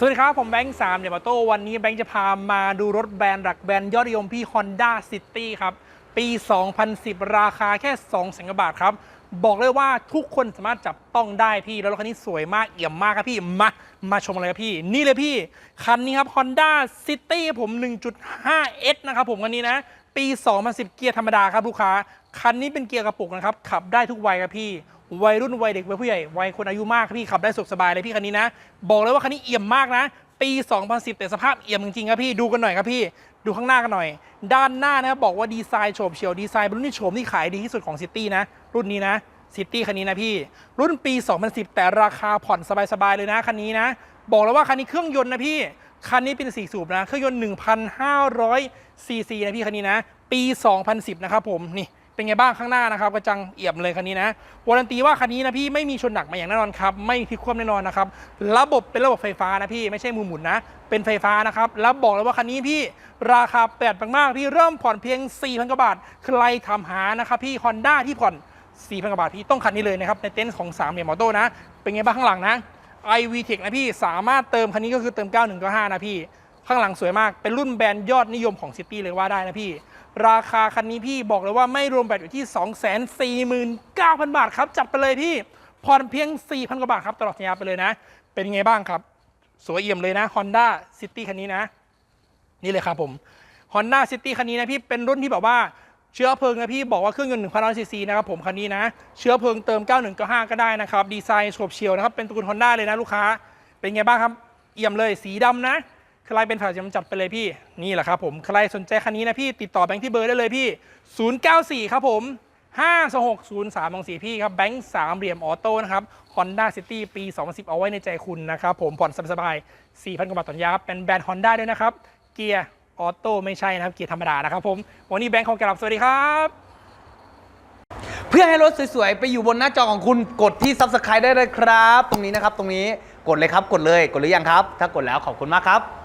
สวัสดีครับ ผมแบงค์สามเดียมาโต้วันนี้แบงค์จะพามาดูรถแบรนด์หลักแบรนด์ยอดนิยมพี่ Honda City ครับ ปี 2010 ราคาแค่2แสนกว่าบาทครับ บอกเลยว่าทุกคนสามารถจับต้องได้พี่ แล้วรถคันนี้สวยมากเอี่ยมมากครับพี่มามาชมเลยครับพี่ นี่เลยพี่ คันนี้ครับ Honda City ผม 1.5S นะครับผมคันนี้นะ ปี 2010 เกียร์ธรรมดาครับลูกค้า คันนี้เป็นเกียร์กระปุกนะครับขับได้ทุกวัยครับพี่ วัยรุ่นวัยเด็กวัยผู้ใหญ่วัยคนอายุมากพี่ขับได้สุขสบายเลยพี่คันนี้นะ บอกเลยว่าคันนี้เอี่ยมมากนะ ปี 2010 แต่สภาพเอี่ยมจริงๆครับพี่ดูกันหน่อยครับพี่ดูข้างหน้ากันหน่อย ด้านหน้านะบอกว่าดีไซน์โฉบเฉี่ยวดีไซน์เป็นรุ่นที่โฉมที่ขายดีที่สุดของซิตี้นะ รุ่นนี้นะซิตี้คันนี้นะพี่ รุ่นปี 2010 แต่ราคาผ่อนสบายๆเลยนะคันนี้นะ บอกเลยว่าคันนี้เครื่องยนต์นะพี่คันนี้เป็น4สูบนะเครื่องยนต์1,500ซีซีนะพี่คันนี้นะ ปี 2010 นะครับผมนี่ เป็นไงบ้างข้างหน้านะครับกระจังเอี่ยมเลยคันนี้นะวารันตีว่าคันนี้นะพี่ไม่มีชนหนักมาอย่างแน่นอนครับไม่พลิกคว่ำแน่นอนนะครับระบบเป็นระบบไฟฟ้านะพี่ไม่ใช่มือหมุนนะ เป็นไฟฟ้านะครับแล้วบอกเลยว่าคันนี้พี่ราคาแปดมากๆพี่เริ่มผ่อนเพียง4,000กว่าบาทใครทำหานะครับพี่ Honda ที่ผ่อน4,000กว่าบาทพี่ต้องคันนี้เลยนะครับในเต็นท์ของ3เหลี่ยมออโต้นะเป็นไงบ้างข้างหลังนะ iV Tech นะพี่สามารถเติมคันนี้ก็คือเติม 9195 นะพี่ ข้างหลังสวยมาก เป็นรุ่นแบรนด์ยอดนิยมของซิตี้เลยว่าได้นะพี่ ราคาคันนี้พี่บอกเลยว่าไม่รวมแบตอยู่ที่ 249,000 บาทครับ จับไปเลยพี่ผ่อนเพียง 4,000 กว่าบาทครับ ตลอดสัญญาไปเลยนะ เป็นไงบ้างครับ สวยเอี่ยมเลยนะ Honda City คันนี้นะ นี่เลยครับผม Honda City คันนี้นะพี่เป็นรุ่นที่แบบว่าเชื้อเพลิงนะพี่บอกว่าเครื่องยนต์1,000ซีซีนะครับผมคันนี้นะ เชื้อเพลิงเติม 9195 ก็ได้นะครับ ดีไซน์โฉบเฉี่ยวนะครับ เป็นตระกูล Honda เลยนะลูกค้า เป็นไงบ้างครับ เอี่ยมเลย สีดำนะ ใครเป็นฝ่ายจำจัดไปเลยพี่ นี่แหละครับผม ใครสนใจคันนี้นะพี่ ติดต่อแบงค์ที่เบอร์ได้เลยพี่ 094 ครับผม5260324พี่ครับ แบงค์สามเหลี่ยมออโต้นะครับ Honda City ปี 2010 เอาไว้ในใจคุณนะครับผม ผ่อนสบายๆ4,000 กว่าบาทต่อยาครับ เป็นแบรนด์ Honda ด้วยนะครับ เกียร์ออโต้ไม่ใช่นะครับ เกียร์ธรรมดานะครับผม วันนี้แบงค์ของแกรับสวัสดีครับ เพื่อให้รถสวยๆ ไปอยู่บนหน้าจอของคุณกดที่ Subscribe ได้เลยครับ ตรงนี้นะครับ ตรงนี้กดเลยครับ กดเลย กดหรือยังครับ ถ้ากดแล้วขอบคุณมากครับ